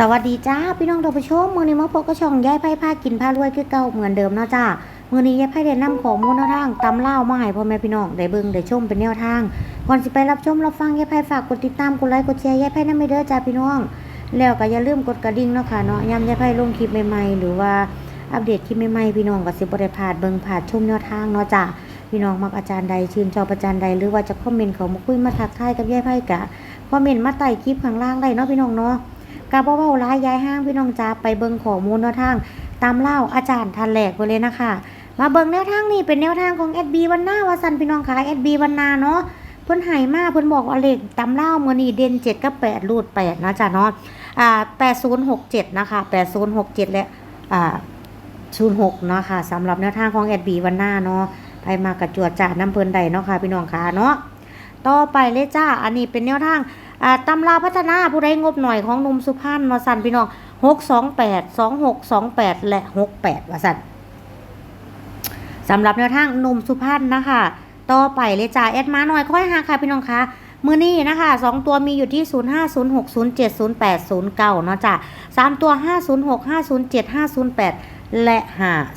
สวัสดีจ้าพี่น้องท่านผู้ชมมือนี้มาพบกับช่องยายไพ่ผ้ากินผ้ารวยคือเก่าเหมือนเดิมเนาะจ้ามือนี้ยายไพ่ได้นนำข้อมูลแนวทางตำเล่ามาให้พ่อแม่พี่น้องได้เบิ่งได้ชมเป็นแนวทางก่อนสิไปรับชมรับฟังยายไพ่ฝากกดติดตามกดไลค์กดแชร์ยายไพ่นั่นไม่เด้อจ้าพี่น้อง แล้วก็อย่าลืมกดกระดิ่งเนาะค่ะเนาะย้ำยายไพ่ลงคลิปใหม่ๆหรือว่าอัปเดตคลิปใหม่ๆพี่น้องก็สิบ่ได้พลาดเบิ่งผ่านชมแนวทางเนาะจ้าพี่น้องมักอาจารย์ใดชื่นชอบอาจารย์ใดหรือว่าจะคอมเมนต์เขามาคุยมาทักทายกับยายไพ่กะคอมเมนต์มาใต้คลิปข้างล่างได้เนาะพี่น้องเนาะ กาบเว้าร้ายย้ายห้างพี่น้องจ้าไปเบิ่งข้อมูลแนวทาง ตามเล่าอาจารย์ทันแหลกไปเลยนะคะ มาเบิ่งแนวทางนี้เป็นแนวทางของ SB วันหน้าวาสันพี่น้องขาย SB วันนาเนาะเพิ่นให้มากเพิ่นบอกว่าเลขตามเล่ามื้อนี้เด่น7กับ8รูด8นะจ้ะเนาะอ่า8067นะคะ8067และอ่า06เนาะค่ะสำหรับแนวทางของ SB วันหน้าเนาะไปมากระจวดจ้าน้ำเพิ่นใดเนาะค่ะพี่น้องค่ะเนาะต่อไปเลยจ้าอันนี้เป็นแนวทาง อ่าตำราพัฒนาผู้ใดงบหน่อยของหนุ่มสุพรรณวสันพี่น้องหกสองแปดสองหกสองแปดและหกแปดวสันสำหรับแนวทางหนุ่มสุพรรณนะคะต่อไปเลยจ้าแอดมาหน่อยค่อยหาค่ะพี่น้องคะมือนี้นะคะสองตัวมีอยู่ที่ 0 5 0 6 0 7 0 8 0 9เนาะจ้ะสามตัว 506 507 508 และ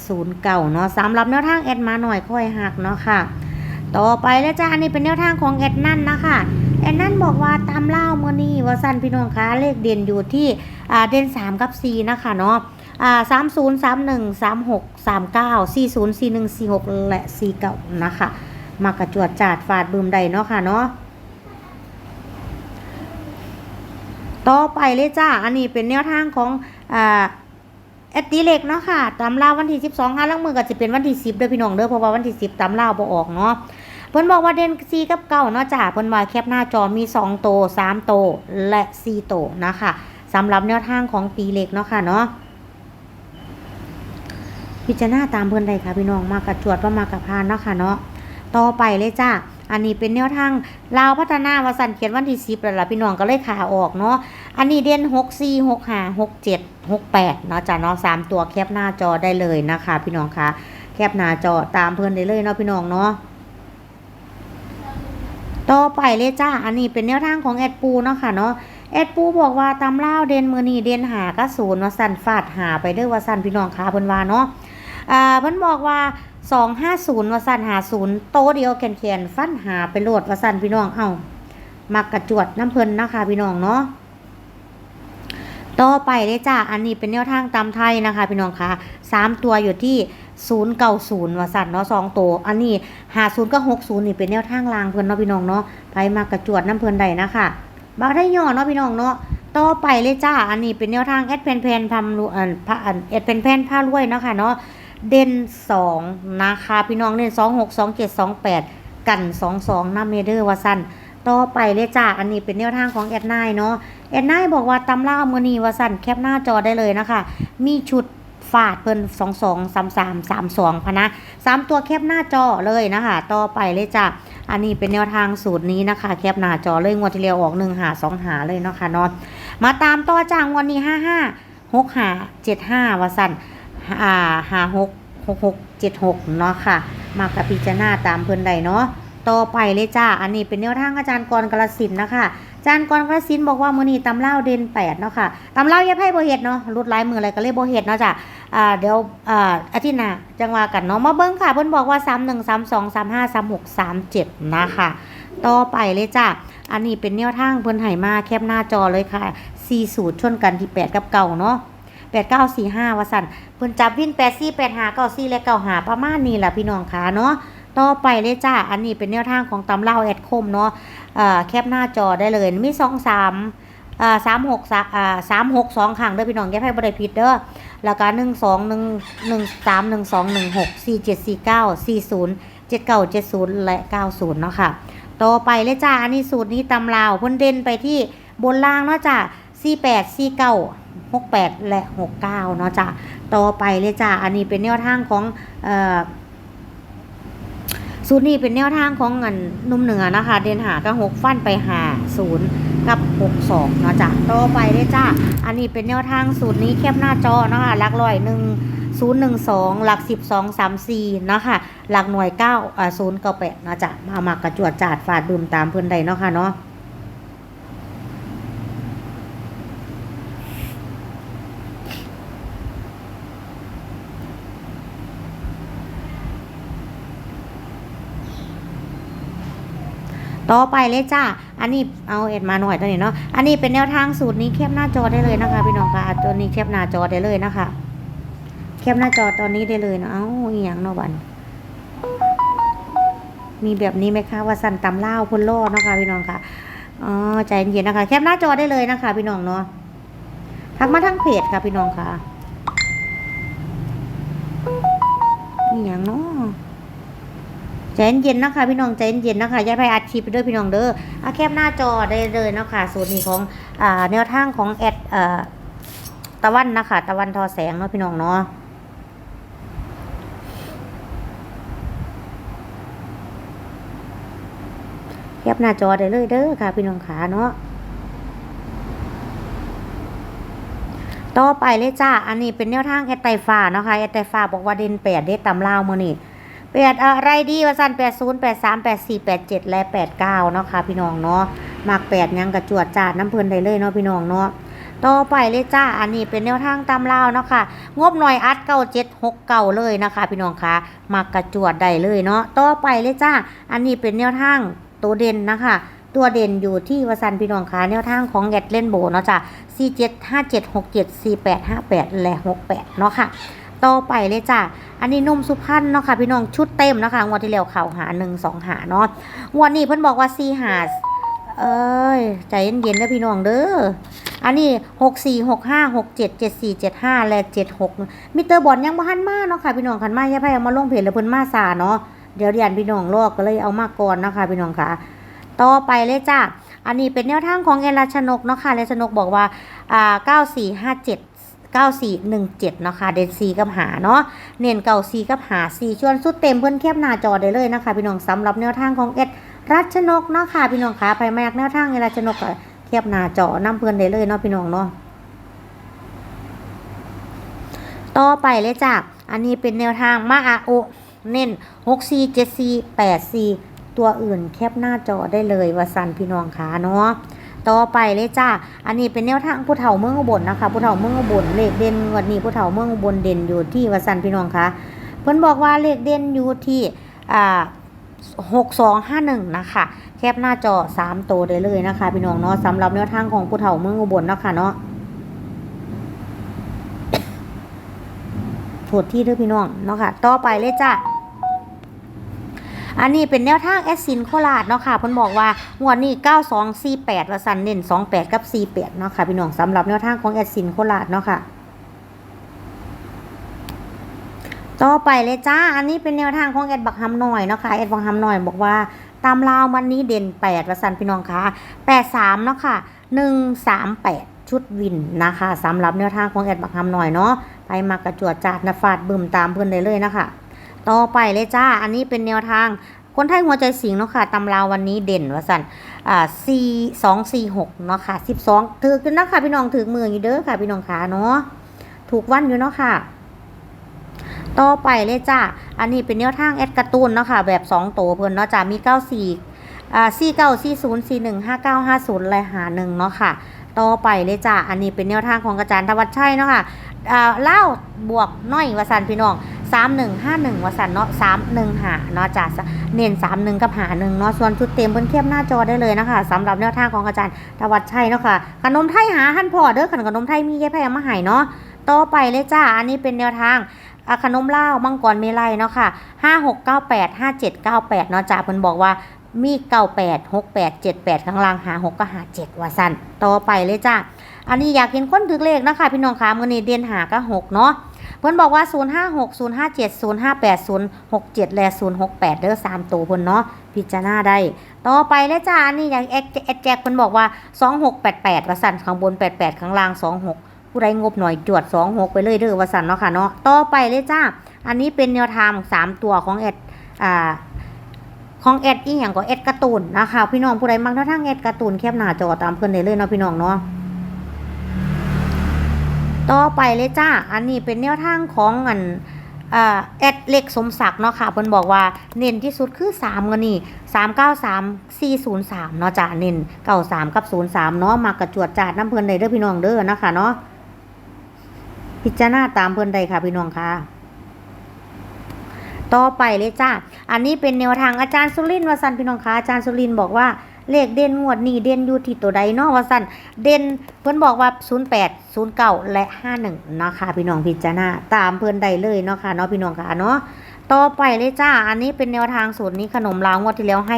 509เนาะสำหรับแนวทางแอดมาหน่อยค่อยหักเนาะค่ะ ต่อไปแล้วจ้าอันนี้เป็นแนวทางของแอดนั่นนะคะาตามเล่าเมื่อนี้ว่าสั้นพี่น้องคะเลขเด่นอยู่ที่อ่าเด่น3กับ4นะคะเนาะอ่าสามศูนย์สามหนึ่งสามหกสามเก้าสี่ศูนย์สี่หนึ่งสี่หกและสี่เก้านะคะมากระจวดจาดฟาดบืมใดเนาะค่ะเนาะต่อไปเลยจ้า อันนี้เป็นแนวทางของอ่าแอดตีเล็กเนาะค่ะตำราวันที่ 12ค่ะลังมือก็จะเป็นวันที่ 10เด้อพี่น้องเด้อเพราะว่าวันที่ 10ตำราบ่ออกเนาะ เพิ่นบอกว่าเด่น4กับเก้าเนาะจ้าเพิ่นว่าแคปหน้าจอมี2โต3โตและ4โตนะคะสำหรับแนวทางของตีเล็กเนาะค่ะเนาะพิจารณาตามเพิ่อนได้ค่ะพี่น้องมากระจวดว่ามากระพานเนาะค่ะเนาะต่อไปเลยจ้าอันนี้เป็นแนวทางลาวพัฒนาวสันเขียนวันที่10แล้วล่ะพี่น้องก็เลยขาออกเนาะอันนี้เด่นหกสี่หกห้าหกเจ็ดหกแปดเนาะจ้ะเนาะสามตัวแคปหน้าจอได้เลยนะคะ พี่น้องคะแคปหน้าจอตามเพื่อนได้เลยเนาะพี่น้องเนาะ ต่อไปเลยจ้า อันนี้เป็นแนวทางของแอดปูเนาะค่ะเนาะ แอดปูบอกว่าตำเล่าเด่นมือนีเด่นหากระศูนว่าสันฟาดหาไปเด้อว่าสันพี่น้องคะเพิ่นว่าเนาะ อ่าเพิ่นบอกว่าสองห้าศูนย์ว่าสันหาศูนย์โตเดียวแขนแขนฟันหาไปโหลดว่าสันพี่น้อง เอ้ามักกระจวดน้ำเพลินนะคะพี่น้องเนาะต่อไปเลยจ้า อันนี้เป็นแนวทางตามไทยนะคะพี่น้องคะสามตัวอยู่ที่ ศูนย์เก้าศูนย์วสันเนาะสองตัวอันนี้หาศูนย์กับหกศูนย์นี่เป็นแนวทางลางเพื่อนเนาะพี่น้องเนาะไปมากระจวดน้ำเพื่อนใดนะคะบางได้ย่อเนาะพี่น้องเนาะต่อไปเลยจ้า อันนี้เป็นแนวทางแอดเพนเพนพามรูอันพระอันแอดเพนเพนผ้ารวยเนาะค่ะเนาะเด่นสองนะคะพี่น้องเด่นสองหกสองเจ็ดสองแปดกันสองสองน้ำเมเดอร์วาสันต่อไปเลยจ้า อันนี้เป็นแนวทางของแอดไนเนาะแอนนายบอกว่าตำล่ามือนีว่าสั่นแคปหน้าจอได้เลยนะคะ มีชุด ฝาดเพิ่นสองสองสามสามสามสองพะนะสามตัวแคปหน้าจอเลยนะคะต่อไปเลยจ้ะอันนี้เป็นแนวทางสูตรนี้นะคะ แคปหน้าจอเลยงวดที่เรียวออกหนึ่งหาสองหาเลยเนาะค่ะนอนมาตามต่อจ้างวันนี้ห้าห้าหกหาเจ็ดห้าวสันอ่าหาหกหกหกเจ็ดหกเนาะค่ะ มากับพิจารณาตามเพิ่นใดเนาะ ต่อไปเลยจ้า อันนี้เป็นแนวทางอาจารย์กรกระสินนะคะ อาจารย์กรกระสินบอกว่ามือนี้ตำเล่าเด่นแปดเนาะค่ะตำเล่ายับให้โบเห็ดเนาะรุดลายมืออะไรก็เลยโบเห็ดเนาะจ้ะอ่าเดี๋ยวอ่าอาทิตย์หน้าจังว่ากันเนาะมาเบิ้งค่ะเพิ่นบอกว่า3 1 3 2 3 5 3 6 3 7นะคะ ต่อไปเลยจ้าอันนี้เป็นแนวทางเพิ่นให้มาแคปหน้าจอเลยค่ะ4สูตรชนกันที่8กับเก่าเนาะ8 9 4 5ว่ห้าวสันเพิ่นจับวิ่น8 4 8 5 9 4แปดหาเก้าสี่และ9 5ประมาณนี้แหละพี่น้องค่ะเนาะ ต่อไปเลยจ้า อันนี้เป็นแนวทางของตำเล่าแอดคมเนาะแคปหน้าจอได้เลย มีสองสามสามหกสามหกสองครั้งเด้อพี่น้องแยกให้บริพิดเด้อแล้วก็หนึ่งสองหนึ่งหนึ่งสามหนึ่งสองหนึ่งหกสี่เจ็ดสี่เก้าสี่ศูนย์เจ็ดเก้าเจ็ดศูนย์และเก้าศูนย์เนาะค่ะ ต่อไปเลยจ้า อันนี้สูตรนี้ตำลาวพ่นเด่นไปที่บนล่างเนาะจ้าสี่แปดสี่เก้าหกแปดและหกเก้าเนาะจ้าต่อไปเลยจ้า อันนี้เป็นแนวทางของเอ่อ สูตรนี้เป็นแนวทางของเงินนุ่มเหนือนะคะ เดนหากับหกฟันไปหาศูนย์กับหกสองนะจ๊ะต่อไปได้จ้าอันนี้เป็นแนวทางสูตรนี้แคบหน้าจอนะคะหลักร้อยหนึ่งศูนย์หนึ่งสองหลักสิบสองสามสี่นะค่ะหลักหน่วยเก้าอ่าศูนย์เก้าแปดนะจ๊ะมาหมักกระจวดจาดฝาดบืมตามเพื่อนใดเนาะค่ะเนาะ ต่อไปเลยจ้า อันนี้เอาเอ็ดมาหน่อยตัวนี้เนาะ อันนี้เป็นแนวทางสูตรนี้แคปหน้าจอได้เลยนะคะพี่น้องค่ะ ตัวนี้แคปหน้าจอได้เลยนะคะ แคปหน้าจอตอนนี้ได้เลยเนาะ เอ้าอหย่างเนาะบันมีแบบนี้ไหมคะว่าสั่นตำเล่าวพ่นล่เนาะคะพี่น้องค่ะ อ๋อใจเย็นๆนะคะ แคปหน้าจอได้เลยนะคะ พี่น้องเนาะ ทักมาทั้งเพจค่ะพี่น้องค่ะอหย่างเนาะ ใจเย็นนะคะพี่น้องใจเย็นนะคะอย่าไปอัดคลิปไปด้วยพี่น้องเด้อเอาแคปหน้าจอได้เลยนะคะสูตรนี้ของอ่าแนวทางของแอดเอ่อตะวันนะคะตะวันทอแสงเนาะพี่น้องเนาะแคปหน้าจอได้เลยเด้อค่ะ พี่น้องขาเนาะต่อไปเลยจ้า อันนี้เป็นแนวทางแอดไตฟ้าเนาะค่ะแอดไตฟ้าบอกว่าเด่นแปดเด็ดตำลาวมือนี่ แปดอะไรดีว่าสั้นแปดศูนย์แปดสามแปดสี่แปดเจ็ดและแปดเก้าเนาะค่ะพี่น้องเนาะมากแปดยังกระจวดจาดน้ำเพลินได้เลยเนาะพี่น้องเนาะต่อไปเลยจ้า อันนี้เป็นแนวทางตามลาเนาะค่ะ งบหน่อยอัดเก้าเจ็ดหกเก้าเลยนะคะ พี่น้องคะมากกระจวดได้เลยเนาะ ต่อไปเลยจ้า อันนี้เป็นแนวทางตัวเด่นนะคะ ตัวเด่นอยู่ที่วสันพี่น้องคะแนวทางของแอดเล่นโบเนาะจ้ะสี่เจ็ดห้าเจ็ดหกเจ็ดสี่แปดห้าแปดและหกแปดเนาะค่ะ ต่อไปเลยจ้ะอันนี้นุ่มสุพรรณเนาะค่ะพี่น้องชุดเต็มนะคะงวดที่แล้วเข่าหาหนึ่งสองหาเนาะงวดนี้เพิ่นบอกว่าสี่หาเอ้ยใจเย็นๆนะพี่น้องเด้ออันนี้หกสี่หกห้าหกเจ็ดเจ็ดสี่เจ็ดห้าและเจ็ดหกมิเตอร์บอลยังบ่ทันมาเนาะค่ะพี่น้องคันมาอย่าไปเอามาลงเพจแล้วเพิ่นมาซาเนาะเดี๋ยวเรียนพี่น้องลอกก็เลยเอามาก่อนนะคะพี่น้องค่ะ ต่อไปเลยจ้ะอันนี้เป็นแนวทางของเอราชนกเนาะค่ะเอราชนกบอกว่าอ่าเก้าสี่ห้าเจ็ด 9417เนาะค่ะเด่นสีกับหาเนาะ เน้นเก่าสีกับหาสีชวนสุดเต็มเพื่อนแคบหน้าจอได้เลยนะคะ พี่น้องสำหรับแนวทางของเอ็ดรัชนกเนาะค่ะพี่น้องคะไปมากแนวทางเอ็ดรัชนกก็แคบหน้าจอนํเพื่อนได้เลยเนาะพี่น้องเนาะ ต่อไปเลยจ้ะ อันนี้เป็นแนวทางมาอาโอเน้น64 74 84ตัวอื่นแคบหน้าจอได้เลยว่าสันพี่น้องคะเนาะ ต่อไปเลยจ้า อันนี้เป็นแนวทางผู้เฒ่าเมืองอุบลนะคะผู้เฒ่าเมืองอุบลเลขเด่นวันนี้ผู้เฒ่าเมืองอุบลเด่นอยู่ที่วสันพี่น้องคะเพิ่นบอกว่าเลขเด่นอยู่ที่อ่าหกสองห้าหนึ่งนะคะ แคปหน้าจอสามตัวได้เลยนะคะ พี่น้องเนาะสำหรับแนวทางของผู้เฒ่าเมืองอุบลนะคะเนาะโทษที่เด้อพี่น้องเนาะค่ะ ต่อไปเลยจ้า อันนี้เป็นแนวทางแอสซินโคราชเนาะค่ะเพิ่นบอกว่างวดนี้9248ว่าซั่นเน้น28 กับ 48เนาะค่ะพี่น้องสำหรับแนวทางของแอสซินโคราชเนาะค่ะต่อไปเลยจ้า อันนี้เป็นแนวทางของแอดบักฮัมหน่อยเนาะค่ะแอดบักฮัมหน่อยบอกว่าตามลาววันนี้เด่น8ว่าซั่นพี่น้องคะ83เนาะค่ะ138ชุดวินนะคะสำหรับแนวทางของแอดบักฮัมหน่อยเนาะไปมากระจวดจาดนะฟาดบึมตามเพิ่อนได้เลยนะคะ ต่อไปเลยจ้า อันนี้เป็นแนวทาง คนไทยหัวใจสิงเนาะค่ะตำราวันนี้เด่นว่าสันอ่าสี่สองสี่หกเนาะค่ะสิบสองถือกันนะค่ะพี่น้องถือมืออยู่เด้อค่ะพี่น้องขาเนาะถูกวันอยู่เนาะค่ะต่อไปเลยจ้า อันนี้เป็นแนวทางแอดการ์ตูนเนาะค่ะ แบบสองโตวเพิ่นเนาะจ้า มีเก้าสี่อ่าสี่เก้าสี่ศูนย์สี่หนึ่งห้าเก้าห้าศูนย์แลหาหนึ่งเนาะค่ะ ต่อไปเลยจ้า อันนี้เป็นแนวทางของอาจารย์ธวัชชัยเนาะค่ะอ่าเล่าบวกน้อยวสันพี่น้อง สามหนึ่งห้าหนึ่งวสันเนาะสามหนึ่งหาเนาะจ้ะเน้นสามหนึ่งกับหาหนึ่งเนาะส่วนชุดเต็มเพิ่นเทียบหน้าจอได้เลยนะคะสำหรับแนวทางของอาจารย์ธวัชชัยเนาะค่ะขนมไทยหาหันพอเด้อขนมไทยมีแค่แพมาใหายเนาะต่อไปเลยจ้าอันนี้เป็นแนวทางขนมเล่ามังกรเมลัยเนาะค่ะห้าหกเก้าแปดห้าเจ็ดเก้าแปดเนาะจ้าเพิ่นบอกว่ามีเก้าแปดหกแปดเจ็ดแปดข้างล่างหาหกก็หาเจ็ดวสันต่อไปเลยจ้าอันนี้อยากเห็นคนถึกเลขนะคะพี่น้องคะมือนี้เดียนหาก็หกเนาะ เพิ่นบอกว่า 0 5 6 0 5 7 0 5 8 0 6 7 และ 0 6 8 เด้อ3ตัวเพิ่นเนาะพิจารณาได้ ต่อไปเลยจ้าอันนี้อย่ากแอดแอดแจกเพิ่นบอกว่า 2 6 8 8ว่าสั่นข้างบน 88 ข้างล่าง 2 6ผู้ใดงบหน่อยจวด2 6ไปเลยเด้อว่าสั่นเนาะค่ะเนาะต่อไปเลยจ้า อันนี้เป็นแนวทาง3ตัวของแอดอ่าของแอดอีหยังก็แอดการ์ตูนนะคะพี่น้องผู้ใดมักแนวทางแอดการ์ตูนแคบหน้าจอตามเพิ่อนได้เลยเนาะพี่น้องเนาะ ต่อไปเลยจ้า อันนี้เป็นแนวทางของอันแอดเล็กสมศักดิ์เนาะค่ะเพิ่นบอกว่าเน้นที่สุดคือ3กันนี่ 393 403เนาะจ้าเน้น93 กับ 03เนาะมากระจวดจาดน้ำเพิ่นได้เด้อพี่น้องเด้อนะคะเนาะพิจารณาตามเพิ่นได้ค่ะพี่น้องค่ะ ต่อไปเลยจ้า อันนี้เป็นแนวทางอาจารย์สุรินทร์วสันพี่น้องคะอาจารย์สุรินทร์บอกว่า เลขเด่นงวดนี้เด่นอยู่ที่ตัวใดเนาะวสันเด่นเพิ่อนบอกว่า 08 09 และ 51นะคะพี่น้องพิจารณาตามเพิ่อนได้เลยเนาะค่ะเนาะพี่น้องค่ะเนาะต่อไปเลยจ้า อันนี้เป็นแนวทางสูตรนี้ขนมลาวงวดที่แล้วให้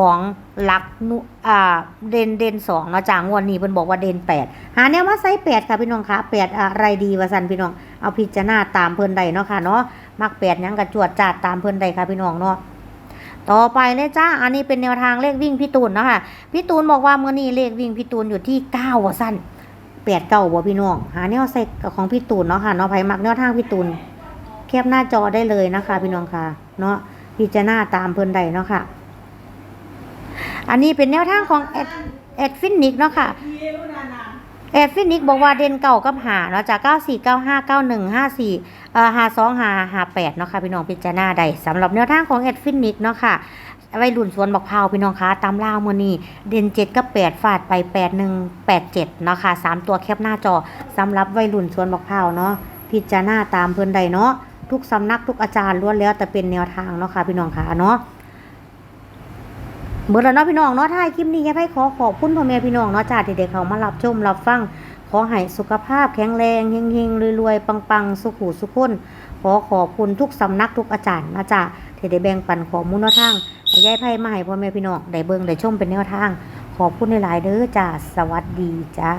2หลักนุอ่าเด่นเด่น2เนาะจ้างวดนี้เพิ่นบอกว่าเด่น8หาแนวมาใส่8ค่ะพี่น้องคะ่ะ8อะไรดีวสันพี่น้องเอาพิจารณาตามเพิ่นได้เนาะค่ะเนาะมักแปดยังกระจวดจาดตามเพื่อนใดค่ะพี่น้องเนาะ ต่อไปเลยจ้า อันนี้เป็นแนวทางเลขวิ่งพี่ตูนนะค่ะพี่ตูนบอกว่าเมื่อนี้เลขวิ่งพี่ตูนอยู่ที่เก้าว่าสั้นแปดเก้าบ่พี่น้อง หาแนวใส่กับของพี่ตูนเนาะค่ะเนาะไผมักแนวทางพี่ตูนแคบหน้าจอได้เลยนะคะ พี่น้องค่ะ เนาะพิจารณาตามเพื่อนใดเนาะค่ะ อันนี้เป็นแนวทางของแอดแอดฟินิกเนาะค่ะ แอดฟินิกบอกว่าเด่นเก่ากับหาเนาะจากเก้าสี่เก้าห้าเก้าหนึ่งห้าสี่เอ่อหาสองหาหาแปดเนาะค่ะพี่น้องพิจารณาได้สำหรับแนวทางของแอดฟินิกเนาะค่ะวัยรุ่นสวนบักพร้าวพี่น้องคะตามล่าวมือนี้เด่นเจ็ดกับแปดฟาดไปแปดหนึ่งแปดเจ็ดเนาะค่ะสามตัวแคปหน้าจอสำหรับวัยรุ่นสวนบักพร้าวเนาะพิจารณาตามเพิ่อนใดเนาะทุกสำนักทุกอาจารย์ล้วนแล้วแต่เป็นแนวทางเนาะค่ะพี่น้องคะเนาะ เบิดแล้วเนาะพี่น้องเนาะท้ายคลิปนี้แค่ให้ขอขอบคุณพ่อแม่พี่น้องเนาะจ้าที่ได้เขามารับชมรับฟัง ขอให้สุขภาพแข็งแรงเฮงๆรวยๆปังๆ สุขุสุขคนขอขอบคุณทุกสำนักทุกอาจารย์นะจ้าที่ได้แบ่งปันข้อมูลแนวทางยายไพ่มาให้พ่อแม่พี่น้องได้เบิ่งได้ชมเป็นแนวทาง ขอบคุณหลายๆเด้อจ้าสวัสดีจ้า